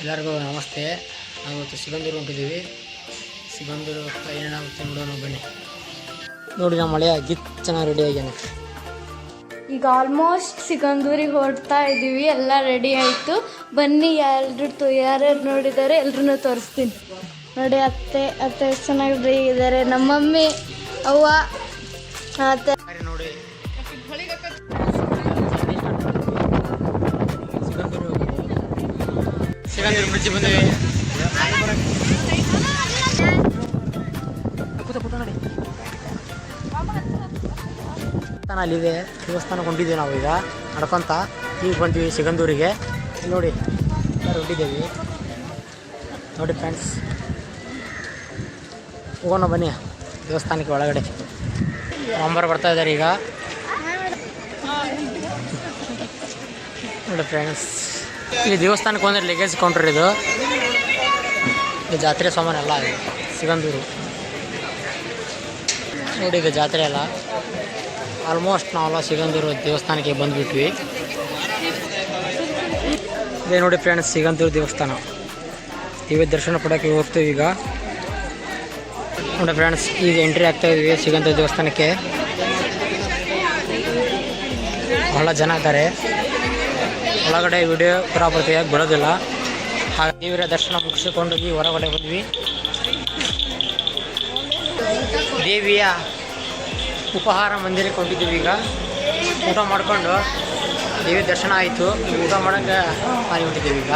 ಎಲ್ಲರಿಗೂ ನಮಸ್ತೆ. ನಾವು ಇವತ್ತು ಸಿಗಂದೂರು ಹೊಂಟಿದ್ದೀವಿ ಸಿಗಂದೂರು ಏನೇನಾಗುತ್ತೆ ನೋಡೋಣ ಬನ್ನಿ. ನೋಡಿ ನಮ್ಮ ಮಳೆ ಗಿತ್ ಚೆನ್ನಾಗಿ ರೆಡಿ ಆಗ್ಯಾನೆ ಈಗ ಆಲ್ಮೋಸ್ಟ್ ಸಿಗಂದೂರಿಗೆ ಹೊರಡ್ತಾ ಇದ್ದೀವಿ. ಎಲ್ಲ ರೆಡಿ ಆಯಿತು. ಬನ್ನಿ, ಎಲ್ರು ಯಾರ್ಯಾರು ನೋಡಿದ್ದಾರೆ ಎಲ್ರೂ ತೋರಿಸ್ತೀನಿ. ನೋಡಿ ಅತ್ತೆ ಅತ್ತೆ ಎಷ್ಟು ಚೆನ್ನಾಗಿ ರೆಡಿ ಇದ್ದಾರೆ ನಮ್ಮ ಮಮ್ಮಿ ಅವ್ವ ಅತ್ತೆ ಸಿಗಂದೂರು ಬ್ರಿಡ್ಜ್ ಬಂದಿವಿ ದೇವಸ್ಥಾನ ಅಲ್ಲಿದೆ. ದೇವಸ್ಥಾನ ಹೊಂಟಿದ್ದೀವಿ ನಾವು ಈಗ. ನಡ್ಕೊಂತ ಈಗ ಬಂದ್ವಿ ಸಿಗಂದೂರಿಗೆ. ಇಲ್ಲಿ ನೋಡಿ ಎಲ್ಲರೂ ಹೊಂಟಿದ್ದೀವಿ ನೋಡಿ ಫ್ರೆಂಡ್ಸ್ ಹೋಗೋಣ ಬನ್ನಿ ದೇವಸ್ಥಾನಕ್ಕೆ ಒಳಗಡೆ. ಅಂಬರ್ ಬರ್ತಾ ಇದ್ದಾರೆ ಈಗ. ನೋಡಿ ಫ್ರೆಂಡ್ಸ್ ಇಲ್ಲಿ ದೇವಸ್ಥಾನಕ್ಕೆ ಬಂದರೆ ಲಗೇಜ್ ಕೌಂಟರ್ ಇದು. ಇದು ಜಾತ್ರೆ ಸಾಮಾನು ಎಲ್ಲ ಇದೆ. ಸಿಗಂದೂರು. ನೋಡಿ ಇದು ಜಾತ್ರೆ ಎಲ್ಲ. ಆಲ್ಮೋಸ್ಟ್ ನಾವೆಲ್ಲ ಸಿಗಂದೂರು ದೇವಸ್ಥಾನಕ್ಕೆ ಬಂದುಬಿಟ್ವಿ. ಇದೇ ನೋಡಿ ಫ್ರೆಂಡ್ಸ್ ಸಿಗಂದೂರು ದೇವಸ್ಥಾನ. ಇವೆ ದರ್ಶನ ಪಡೋಕ್ಕೆ ಹೋಗ್ತೀವಿ ಈಗ. ನೋಡಿ ಫ್ರೆಂಡ್ಸ್ ಈಗ ಎಂಟ್ರಿ ಆಗ್ತಾ ಇದ್ವಿ ಸಿಗಂದೂರು ದೇವಸ್ಥಾನಕ್ಕೆ. ಬಹಳ ಜನ ಇದ್ದಾರೆ. ಒಳಗಡೆ ವಿಡಿಯೋ ಪ್ರಾಪರ್ಟಿಯಾಗಿ ಬಿಡೋದಿಲ್ಲ. ಹಾಗೆ ದೇವರ ದರ್ಶನ ಮುಗಿಸಿಕೊಂಡು ಈ ಹೊರಗಡೆ ಬಂದ್ವಿ. ದೇವಿಯ ಉಪಹಾರ ಮಂದಿರಕ್ಕೆ ಹೊಂಟಿದ್ದೀವಿ ಈಗ. ಊಟ ಮಾಡಿಕೊಂಡು ದೇವಿ ದರ್ಶನ ಆಯಿತು. ಊಟ ಮಾಡೋಕ್ಕೆ ಮಾಡಿ ಬಿಟ್ಟಿದ್ದೀವಿ ಈಗ.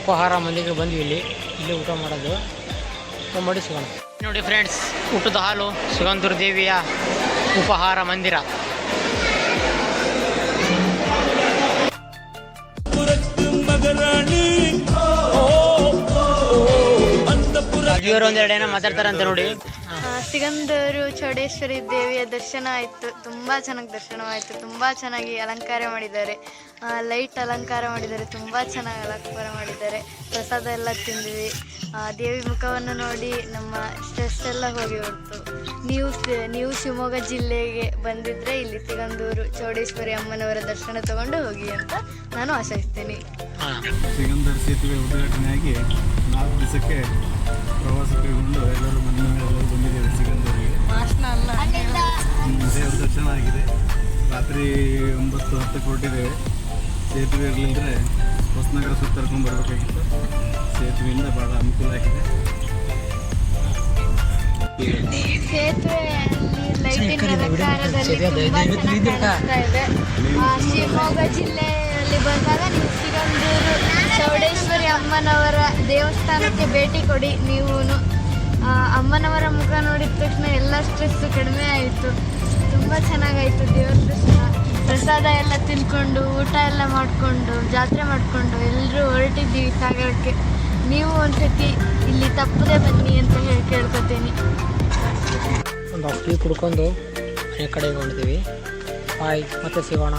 ಉಪಹಾರ ಮಂದಿಗೆ ಬಂದ್ವಿ ಇಲ್ಲಿ. ಇಲ್ಲಿ ಊಟ ಮಾಡೋದು. ಮಾಡಿ ಸಿಗೋಣ. ನೋಡಿ ಫ್ರೆಂಡ್ಸ್, ಊಟದ ಹಾಲು ಸಿಗಂದೂರು ದೇವಿಯ. ಉಪಹಾರ ಮಂದಿರ. ಇವರು ಒಂದೆರಡು ಏನೋ ಮಾತಾಡ್ತಾರಂತೆ ನೋಡಿ. ಸಿಗಂದೂರು ಚೌಡೇಶ್ವರಿ ದೇವಿಯ ದರ್ಶನ ಆಯಿತು. ತುಂಬ ಚೆನ್ನಾಗಿ ದರ್ಶನವಾಯಿತು ತುಂಬ ಚೆನ್ನಾಗಿ ಅಲಂಕಾರ ಮಾಡಿದ್ದಾರೆ. ಲೈಟ್ ಅಲಂಕಾರ ಮಾಡಿದ್ದಾರೆ. ತುಂಬ ಚೆನ್ನಾಗಿ ಅಲಂಕಾರ ಮಾಡಿದ್ದಾರೆ. ಪ್ರಸಾದ ಎಲ್ಲ ತಿಂದ್ವಿ. ದೇವಿ ಮುಖವನ್ನು ನೋಡಿ ನಮ್ಮ ಸ್ಟ್ರೆಸ್ ಎಲ್ಲ ಹೋಗಿ ಹೊರತು ನೀವು ನೀವು ಶಿವಮೊಗ್ಗ ಜಿಲ್ಲೆಗೆ ಬಂದಿದ್ದರೆ ಇಲ್ಲಿ ಸಿಗಂದೂರು ಚೌಡೇಶ್ವರಿ ಅಮ್ಮನವರ ದರ್ಶನ ತಗೊಂಡು ಹೋಗಿ ಅಂತ ನಾನು ಆಶಯಿಸ್ತೀನಿ. ಹಾಂ ಸಿಗಂದರ್ ಸೇತುವೆ ಉದ್ಘಾಟನೆಯಾಗಿ ನಾಲ್ಕು ದಿವಸಕ್ಕೆ ಪ್ರವಾಸ ಕೈಗೊಂಡು ಎಲ್ಲರೂ ಮನೆ ಎಲ್ಲರೂ ಬಂದಿದ್ದೇವೆ ಸಿಗಂದೂರಿಗೆ ಹ್ಮ್, ದೇವ್ರ ದರ್ಶನ ಆಗಿದೆ. ರಾತ್ರಿ ಒಂಬತ್ತು ಹತ್ತು ಕೊಟ್ಟಿದ್ದೇವೆ ಸೇತುವೆ ಇರಲಿಲ್ಲದ್ರೆ ಹೊಸನಗರ ಸುತ್ತರ್ಕೊಂಡು ಬರಬೇಕಾಗಿತ್ತು. ಸೇತುವೆಯಿಂದ ಭಾಳ ಅನುಕೂಲ ಆಗಿದೆ. ಸೇತುವೆಯಲ್ಲಿ ಅಮ್ಮನವರ ದೇವಸ್ಥಾನಕ್ಕೆ ಭೇಟಿ ಕೊಡಿ ನೀವು ಅಮ್ಮನವರ ಮುಖ ನೋಡಿದ ತಕ್ಷಣ ಎಲ್ಲ ಸ್ಟ್ರೆಸ್ ಕಡಿಮೆ ಆಯಿತು. ತುಂಬ ಚೆನ್ನಾಗಾಯಿತು ದೇವರ ದರ್ಶನ. ಪ್ರಸಾದ ಎಲ್ಲ ತಿನ್ಕೊಂಡು ಊಟ ಎಲ್ಲ ಮಾಡಿಕೊಂಡು, ಜಾತ್ರೆ ಮಾಡಿಕೊಂಡು ಎಲ್ಲರೂ ಹೊರಟಿದ್ದೀವಿ ಸಾಗರಕ್ಕೆ. ನೀವು ಒಂದ್ಸತಿ ಇಲ್ಲಿ ತಪ್ಪದೆ ಬನ್ನಿ ಅಂತ ಹೇಳಿ ಕೇಳ್ಕೊತೀನಿ. ಒಂದು ಅಕ್ಕಿ ಕುಡ್ಕೊಂಡು ಮನೆ ಕಡೆಗೆ ಹೊಂಟಿದ್ದೀವಿ ಬಾಯ್, ಮತ್ತೆ ಸಿಗೋಣ.